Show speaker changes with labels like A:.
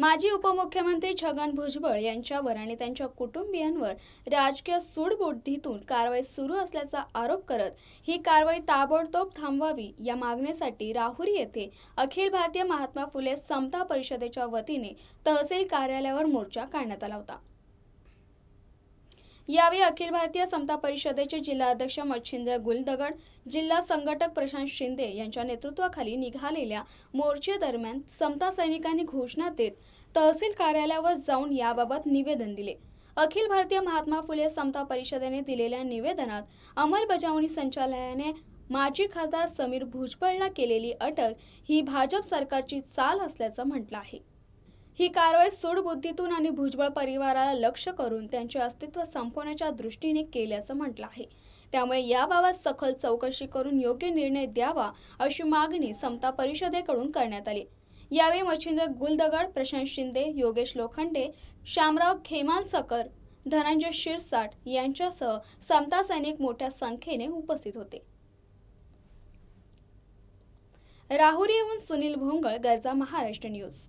A: माजी उपमुख्यमंत्री छगन भुजबळ यांच्यावर आणि त्यांच्या कुटुंबियांवर राजकीय सूडबुद्धीतून कारवाई सुरू असल्याचा आरोप करत ही कारवाई ताबडतोब थांबवावी या मागणीसाठी राहुरी येथे अखिल भारतीय महात्मा फुले समता परिषदेच्या वतीने तहसील कार्यालयावर मोर्चा काढण्यात आला होता. यावेळी अखिल भारतीय समता परिषदेचे जिल्हाध्यक्ष मच्छिंद्र गुलदगड जिल्हा संघटक प्रशांत शिंदे यांच्या नेतृत्वाखाली निघालेल्या मोर्चेदरम्यान समता सैनिकांनी घोषणा देत तहसील कार्यालयावर जाऊन याबाबत निवेदन दिले. अखिल भारतीय महात्मा फुले समता परिषदेने दिलेल्या निवेदनात अंमलबजावणी संचालनालयाने माजी खासदार समीर भुजबळला केलेली अटक ही भाजप सरकारची चाल असल्याचं म्हटलं आहे. ही कारवाई सूडबुद्धीतून आणि भुजबळ परिवाराला लक्ष करून त्यांचे अस्तित्व संपवण्याच्या दृष्टीने केल्याचं म्हटलं आहे. त्यामुळे याबाबत सखोल चौकशी करून योग्य निर्णय द्यावा अशी मागणी समता परिषदेकडून करण्यात आली. यावेळी मच्छिंद्र गुलदगड प्रशांत शिंदे योगेश लोखंडे शामराव खेमालसकर धनंजय शिरसाट यांच्यासह समता सैनिक मोठ्या संख्येने उपस्थित होते. राहुरी येऊन सुनील भोंगळ गरजा महाराष्ट्र न्यूज.